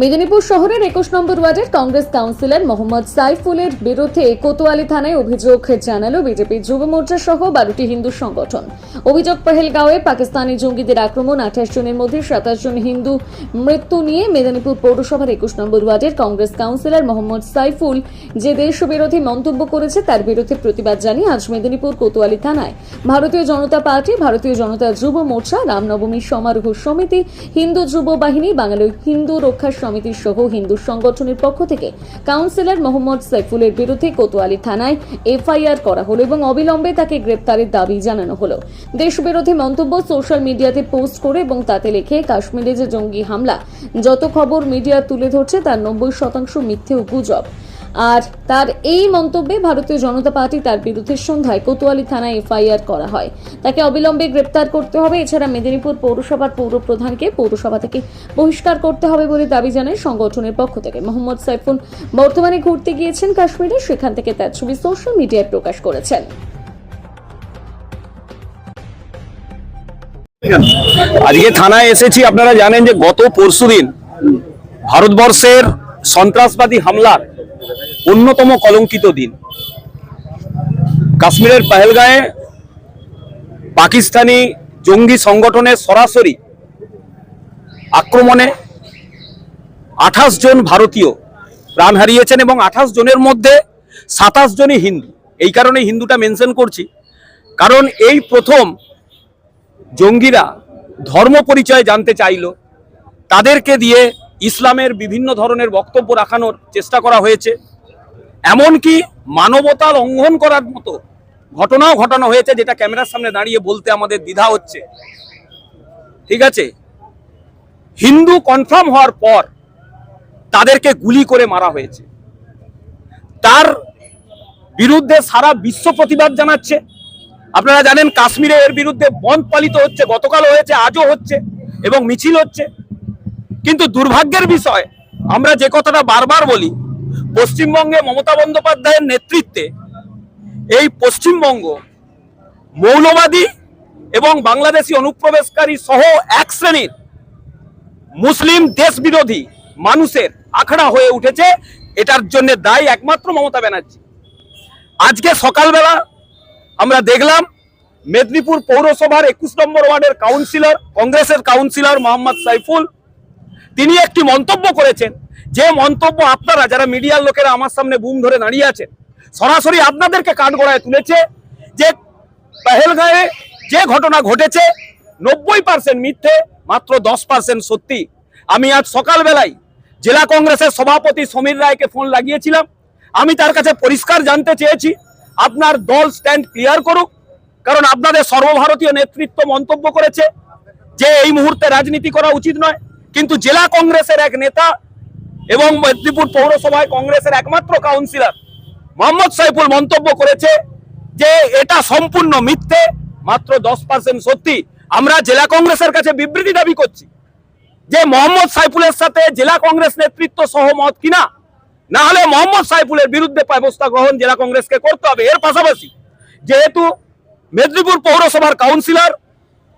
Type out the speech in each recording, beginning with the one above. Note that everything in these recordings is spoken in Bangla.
মেদিনীপুর শহরের একুশ নম্বর ওয়ার্ডের কংগ্রেস কাউন্সিলর মোহাম্মদ সাইফুলের বিরুদ্ধে কোতোয়ালি থানায় অভিযোগ জানালো বিজেপি যুব মোর্চা সহ বারোটি হিন্দু সংগঠন। অভিযোগ পহেলগাঁওয়ে পাকিস্তানি জঙ্গিদের আক্রমণ আঠাশ জনের মধ্যে সাতাশ জন হিন্দু মৃত্যু নিয়ে মেদিনীপুর পৌরসভার একুশ নম্বর ওয়ার্ডের কংগ্রেস কাউন্সিলর মোহাম্মদ সাইফুল যে দেশবিরোধী মন্তব্য করেছে তার বিরুদ্ধে প্রতিবাদ জানিয়ে আজ মেদিনীপুর কোতোয়ালি থানায় ভারতীয় জনতা পার্টি, ভারতীয় জনতা যুব মোর্চা, রামনবমী সমারোহ সমিতি, হিন্দু যুব বাহিনী, বাঙালি হিন্দু রক্ষা সমিতি সহ হিন্দু সংগঠনের পক্ষ থেকে কাউন্সিলর মোহাম্মদ সাইফুলের বিরুদ্ধে কোতোয়ালি থানায় এফআইআর করা হলো এবং অবিলম্বে তাকে গ্রেপ্তারের দাবি জানানো হলো। দেশবিরোধী মন্তব্য সোশ্যাল মিডিয়াতে পোস্ট করে এবং তাতে লিখে, কাশ্মীরে যে জঙ্গি হামলা, যত খবর মিডিয়া তুলে ধরছে তার নব্বই শতাংশ মিথ্যে গুজব। আর তার এই মন্তব্যে ভারতীয় জনতা পার্টি তার বিরুদ্ধে সন্ধ্যায় কোতোয়ালি থানায় এফআইআর করা হয়। তাকে অবিলম্বে গ্রেপ্তার করতে হবে। এছাড়া মেদিনীপুর পৌরসভার পৌর প্রধানকে পৌরসভা থেকে বহিষ্কার করতে হবে বলে দাবি জানায় সংগঠনের পক্ষ থেকে। মোহাম্মদ সাইফুন বর্তমানে ঘুরতে গিয়েছেন কাশ্মীরে। সেখান থেকে তার ছবি সোশ্যাল মিডিয়ায় প্রকাশ করেছেন। আজকে থানায় এসেছি। আপনারা জানেন যে গত পরশুদিন ভারতবর্ষের সন্ত্রাসবাদী হামলার অন্যতম কলঙ্কিত দিন। কাশ্মীরের পাহেলগাঁয়ে পাকিস্তানি জঙ্গি সংগঠনের সরাসরি আক্রমণে আঠাশ জন ভারতীয় প্রাণ হারিয়েছেন এবং আঠাশ জনের মধ্যে সাতাশ জনই হিন্দু। এই কারণে হিন্দুটা মেনশন করছি। কারণ এই প্রথম জঙ্গিরা ধর্ম পরিচয় জানতে চাইল। তাদেরকে দিয়ে ইসলামের বিভিন্ন ধরনের বক্তব্য রাখানোর চেষ্টা করা হয়েছে। এমনকি মানবতা লঙ্ঘন করার মতো ঘটনাও ঘটানো হয়েছে, যেটা ক্যামেরার সামনে দাঁড়িয়ে বলতে আমাদের দ্বিধা হচ্ছে। ঠিক আছে? হিন্দু কনফার্ম হওয়ার পর তাদেরকে গুলি করে মারা হয়েছে। তার বিরুদ্ধে সারা বিশ্ব প্রতিবাদ জানাচ্ছে। আপনারা জানেন কাশ্মীরে এর বিরুদ্ধে বন্ধ পালিত হচ্ছে, গতকাল হয়েছে, আজও হচ্ছে এবং মিছিল হচ্ছে। কিন্তু দুর্ভাগ্যের বিষয়, আমরা যে কথাটা বারবার বলি পশ্চিমবঙ্গে মমতা বন্দ্যোপাধ্যায়ের নেতৃত্বে এই পশ্চিমবঙ্গ মৌলবাদী এবং বাংলাদেশি অনুপ্রবেশকারী সহ এক শ্রেণির মুসলিম দেশ বিরোধী মানুষের আখড়া হয়ে উঠেছে। এটার জন্য দায়ী একমাত্র মমতা ব্যানার্জি। আজকে সকালবেলা আমরা দেখলাম মেদিনীপুর পৌরসভার একুশ নম্বর ওয়ার্ডের কাউন্সিলর, কংগ্রেসের কাউন্সিলর মোহাম্মদ সাইফুল। তিনি একটি মন্তব্য করেছেন যে মন্তব্য আপনারা, যারা মিডিয়ার লোকেরা আমার সামনে বুম ধরে দাঁড়িয়ে আছেন, সরাসরি আপনাদেরকে কাঠগড়ায় তুলেছে যে পেহেলগাঁয়ে যে ঘটনা ঘটেছে, নব্বই পার্সেন্ট মিথ্যে, মাত্র দশ পার্সেন্ট সত্যি। আমি আজ সকালবেলায় জেলা কংগ্রেসের সভাপতি সমীর রায়কে ফোন লাগিয়েছিলাম। আমি তার কাছে পরিষ্কার জানতে চেয়েছি, আপনার দল স্ট্যান্ড ক্লিয়ার করুক, কারণ আপনাদের সর্বভারতীয় নেতৃত্ব মন্তব্য করেছে যে এই মুহূর্তে রাজনীতি করা উচিত নয়। কিন্তু জেলা কংগ্রেসের এক নেতা এবং মেদিনীপুর পৌরসভায় কংগ্রেসের একমাত্র কাউন্সিলর মোহাম্মদ সাইফুল মন্তব্য করেছে যে এটা সম্পূর্ণ মিথ্যে, মাত্র দশ পার্সেন্ট সত্যি। আমরা জেলা কংগ্রেসের কাছে বিবৃতি দাবি করছি যে মোহাম্মদ সাইফুলের সাথে জেলা কংগ্রেস নেতৃত্ব সহমত কিনা? না হলে মোহাম্মদ সাইফুলের বিরুদ্ধে ব্যবস্থা গ্রহণ জেলা কংগ্রেসকে করতে হবে। এর পাশাপাশি যেহেতু মেদিনীপুর পৌরসভার কাউন্সিলর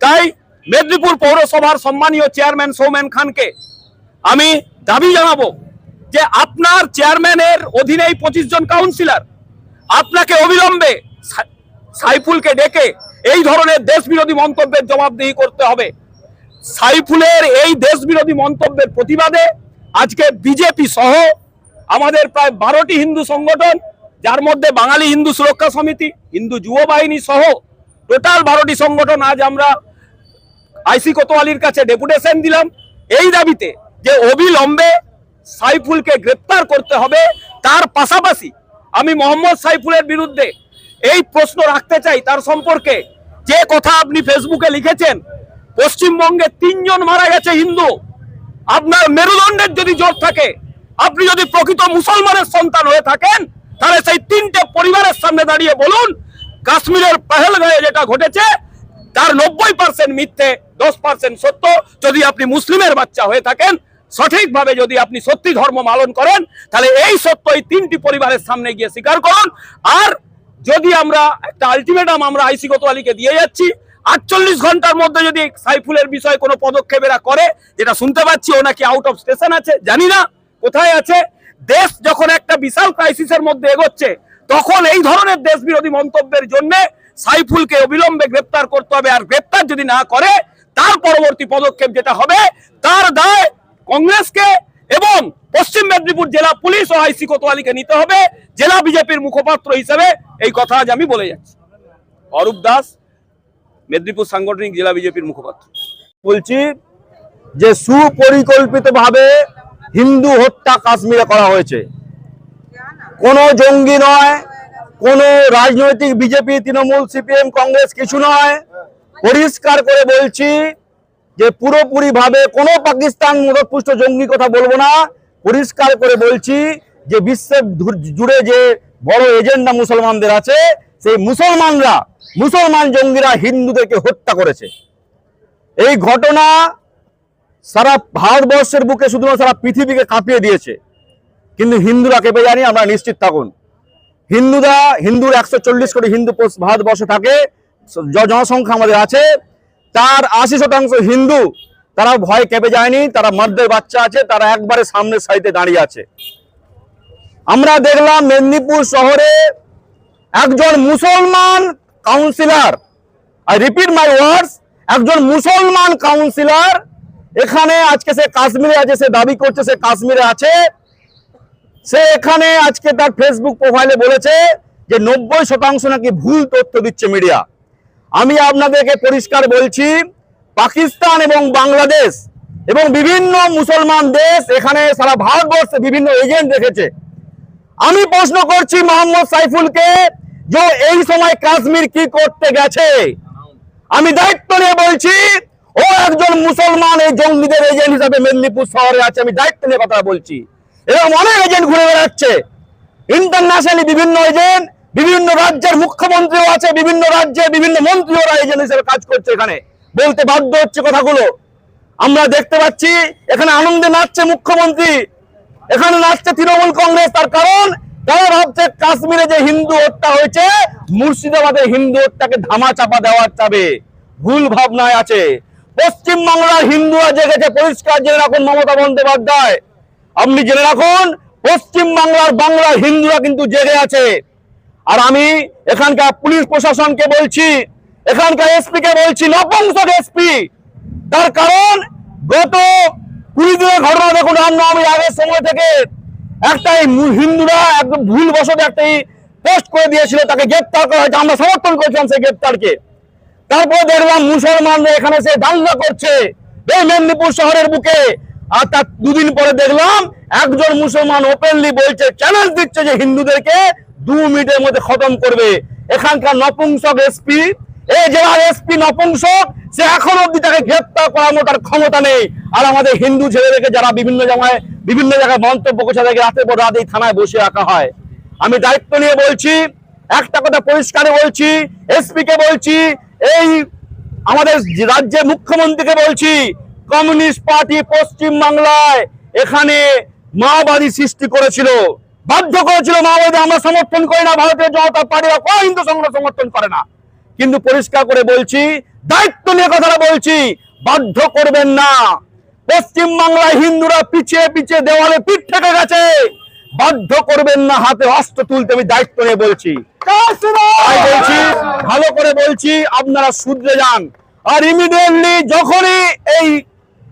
তাই মেদিনীপুর পৌরসভার সম্মানীয় চেয়ারম্যান সৌমেন খানকে আমি দাবি জানাব যে আপনার চেয়ারম্যানের অধীনেই পঁচিশ জন কাউন্সিলর আপনাকে অবিলম্বে সাইফুলকে ডেকে এই ধরনের দেশ বিরোধী মন্তব্যের জবাবদিহি করতে হবে। সাইফুলের এই দেশ বিরোধী মন্তব্যের প্রতিবাদে আজকে বিজেপি সহ আমাদের প্রায় বারোটি হিন্দু সংগঠন, যার মধ্যে বাঙালি হিন্দু সুরক্ষা সমিতি, হিন্দু যুব বাহিনী সহ টোটাল বারোটি সংগঠন আজ আমরা আইসি কোতোয়ালির কাছে ডেপুটেশন দিলাম। এই দাবিতে যে অবিলম্বে সাইফুলকে গ্রেপ্তার করতে হবে, তার পাশাপাশি আমি মোহাম্মদ সাইফুলের বিরুদ্ধে এই প্রশ্ন রাখতে চাই, তার সম্পর্কে যে কথা আপনি ফেসবুকে লিখেছেন, পশ্চিমবঙ্গে তিনজন মারা গেছে হিন্দু, আপনার মেরুদণ্ডের যদি জোর থাকে, আপনি যদি প্রকৃত মুসলমানের সন্তান হয়ে থাকেন, তাহলে সেই তিনটে পরিবারের সামনে দাঁড়িয়ে বলুন, কাশ্মীরের পেহেলগাঁয়ে যেটা ঘটেছে, তার নব্বই পার্সেন্ট মিথ্যে, দশ পার্সেন্ট সত্য, যদি আপনি মুসলিমের বাচ্চা হয়ে থাকেন সঠিকভাবে যদি আপনি সত্যি ধর্ম পালন করেন, তাহলে এই সত্য এই তিনটি পরিবারের সামনে গিয়ে স্বীকার করুন। আর যদি আমরা একটা আলটিমেটাম আমরা আইসি কোতোয়ালিকে দিয়ে যাচ্ছি, আটচল্লিশ ঘণ্টার মধ্যে যদি সাইফুলের বিষয়ে কোনো পদক্ষেপ এরা করে, যেটা শুনতে পাচ্ছি ও নাকি আউট অফ স্টেশন আছে, জানি না, কোথায় আছে, দেশ যখন একটা বিশাল ক্রাইসিসের মধ্যে এগোচ্ছে, তখন এই ধরনের দেশ বিরোধী মন্তব্যের জন্য সাইফুলকে অবিলম্বে গ্রেপ্তার করতে হবে। আর গ্রেপ্তার যদি না করে, তার পরবর্তী পদক্ষেপ যেটা হবে, তার দায় কংগ্রেসকে এবং পশ্চিম মেদিনীপুর জেলা পুলিশ ও আইসি কোতোয়ালিকে নিতে হবে, জেলা বিজেপির মুখপাত্র হিসেবে এই কথা আজ আমি বলে যাচ্ছি। অরূপ দাস, মেদিনীপুর সাংগঠনিক জেলা বিজেপির মুখপাত্র। বলছি যে সুপরিকল্পিতভাবে হিন্দু হত্যা কাশ্মীরে করা হয়েছে। কোনো জঙ্গি নয়, কোনো রাজনৈতিক বিজেপি, তৃণমূল, সিপিএম, কংগ্রেস কিছু নয়। পরিষ্কার করে বলছি যে পুরোপুরি ভাবে কোনো পাকিস্তান মদতপুষ্ট জঙ্গি কথা বলব না, পরিষ্কার করে বলছি যে বিশ্বের জুড়ে যে বড় এজেন্ডা মুসলমানদের আছে, সেই মুসলমানরা, মুসলমান জঙ্গিরা হিন্দুদেরকে হত্যা করেছে। এই ঘটনা সারা ভারতবর্ষের বুকে শুধুমাত্র সারা পৃথিবীকে কাঁপিয়ে দিয়েছে। কিন্তু হিন্দুরা কেঁপে জানি আমরা নিশ্চিত থাকুন। হিন্দুরা, হিন্দুর একশো চল্লিশ কোটি হিন্দু ভারতবর্ষে থাকে জনসংখ্যা আমাদের আছে। তার আশি শতাংশ হিন্দু। তারা ভয় কেঁপে যায়নি, তারা মর্দের বাচ্চা আছে, তারা একবারে সামনের সারিতে দাঁড়িয়ে আছে। আমরা দেখলাম মেদিনীপুর শহরে একজন মুসলমান councillor I repeat my words একজন মুসলমান কাউন্সিলর এখানে আজকে সে কাশ্মীরে আছে, সে দাবি করছে সে কাশ্মীরে আছে। সে এখানে আজকে তার ফেসবুক প্রোফাইলে বলেছে যে নব্বই শতাংশ নাকি ভুল তথ্য দিচ্ছে মিডিয়া আমি আপনাদেরকে পরিষ্কার বলছি, পাকিস্তান এবং বাংলাদেশ এবং বিভিন্ন মুসলমান দেশ এখানে সারা ভারতবর্ষে বিভিন্ন এজেন্ট রেখেছে। আমি প্রশ্ন করছি মোহাম্মদ সাইফুলকে যে এই সময় কাশ্মীর কি করতে গেছে? আমি দায়িত্ব নিয়ে বলছি, ও একজন মুসলমান, এই জঙ্গিদের এজেন্ট হিসাবে মেদিনীপুর শহরে আছে, আমি দায়িত্ব নিয়ে কথা বলছি। এরকম অনেক এজেন্ট ঘুরে বেড়াচ্ছে। ইন্টারন্যাশনালি বিভিন্ন এজেন্ট বিভিন্ন রাজ্যের মুখ্যমন্ত্রীও আছে, বিভিন্ন রাজ্যে বিভিন্ন মন্ত্রীরা এজেন্ট হিসেবে কাজ করছে এখানে। বলতে বাধ্য হচ্ছে কথাগুলো। আমরা দেখতে পাচ্ছি, এখানে আনন্দে নাচছে মুখ্যমন্ত্রী। এখানে নাচছে তৃণমূল কংগ্রেস, তার কারণ তারা ভাবছে কাশ্মীরে যে হিন্দু হত্যা হয়েছে, মুর্শিদাবাদে হিন্দু হত্যাকে ধামা চাপা দেওয়ার চাবে। ভুল ভাবনায় আছে। পশ্চিম বাংলার হিন্দুরা জেগেছে, পরিষ্কার জেনে রাখুন মমতা বন্দ্যোপাধ্যায়। আপনি জেনে রাখুন পশ্চিম বাংলার বাংলার হিন্দুরা কিন্তু জেগে আছে। আর আমি এখানকার পুলিশ প্রশাসনকে বলছি, এখানকার এসপি কে বলছি, নপুংসক এসপি। তার কারণ, গত কুড়ি দিনের ঘটনা দেখুন আমি আগের সময় থেকে একটাই হিন্দুরা একদম ভুল বসত একটাই পোস্ট করে দিয়েছিল, তাকে গ্রেপ্তার করা হয়েছে, আমরা সমর্থন করছিলাম সেই গ্রেপ্তারকে। তারপর দেখলাম মুসলমানরা এখানে সে দাঙ্গা করছে। এই মেদিনীপুর শহরের বুকে আর তার দুদিন পরে দেখলাম একজন মুসলমান ওপেনলি বলছে চ্যালেঞ্জ দিচ্ছে যে হিন্দুদেরকে দু মিনিটের মধ্যে খতম করবে। এখানকার নপুংসক এসপি এ জেলার এসপি নপুংসক, সে এখন অব্দি তাকে গ্রেপ্তার করার মতো তার ক্ষমতা নেই। আর আমাদের হিন্দু ছেলেদেরকে যারা বিভিন্ন জায়গায় বিভিন্ন জায়গায় মন্তব্য করছে, তাদেরকে রাতের পর রাত এই থানায় বসে রাখা হয়। আমি দায়িত্ব নিয়ে বলছি, একটা কথা পরিষ্কারে বলছি এসপি কে বলছি, এই আমাদের রাজ্যের মুখ্যমন্ত্রীকে বলছি কমিউনিস্ট পার্টি পশ্চিম বাংলায় এখানে মাওবাদী সৃষ্টি করেছিল। বাধ্য করেছিল মাওবাদী আমরা সমর্থন করি না, ভারতীয় জনতা পার্টি বা কোনো হিন্দু সংগঠন সমর্থন করে না। কিন্তু পরিষ্কার করে বলছি, দায়িত্ব নিয়ে কথাটা বলছি, বাধ্য করবেন না। পশ্চিম বাংলায় হিন্দুরা পিছিয়ে পিছিয়ে দেওয়ালে পিঠ থেকে গেছে। বাধ্য করবেন না, হাতে অস্ত্র তুলতে আমি দায়িত্ব নিয়ে বলছি। বলছি, ভালো করে বলছি, আপনারা শুধরে যান। আর ইমিডিয়েটলি যখনই এই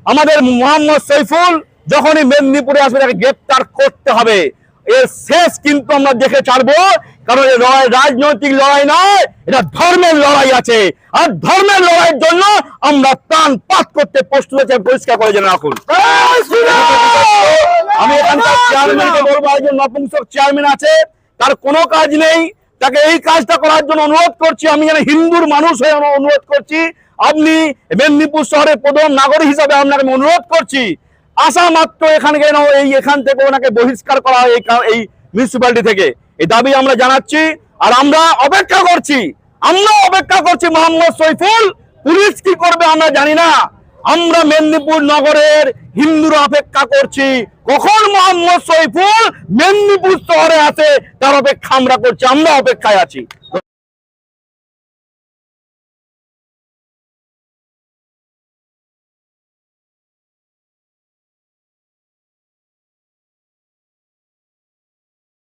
আমাদের মোহাম্মদ সৈফুল যখনই মেদিনীপুরে আসবে, তাকে গ্রেপ্তার করতে হবে। এর শেষ কিন্তু আমরা দেখে ছাড়বো, কারণ এই লড়াই রাজনৈতিক লড়াই নয়, এটা ধর্মের লড়াই আছে। আর ধর্মের লড়াইয়ের জন্য আমরা প্রাণ পাত করতে প্রস্তুত আছি, পরিষ্কার করে জেনে রাখুন। আমি এখানকার চেয়ারম্যানকে বলব, একজন নপুংসক চেয়ারম্যান আছে, তার কোনো কাজ নেই, তাকে এই কাজটা করার জন্য অনুরোধ করছি, আমি যেন হিন্দুর মানুষ হয়ে অনু- অনুরোধ করছি আপনি মেদিনীপুর শহরের প্রধান নাগরিক হিসাবে আপনাকে অনুরোধ করছি আসা মাত্র এখানে যেন এই এখান থেকে ওনাকে বহিষ্কার করা হয় এই মিউনিসিপ্যালিটি থেকে। এই দাবি আমরা জানাচ্ছি আর আমরা অপেক্ষা করছি আমরা অপেক্ষা করছি মোহাম্মদ সৈফুল, পুলিশ কি করবে আমরা জানি না। আমরা মেদিনীপুর নগরের হিন্দুরা অপেক্ষা করছি, কখন মোহাম্মদ সৈফুল মেদিনীপুর শহরে আছে তার অপেক্ষা আমরা করছি আমরা অপেক্ষায় আছি।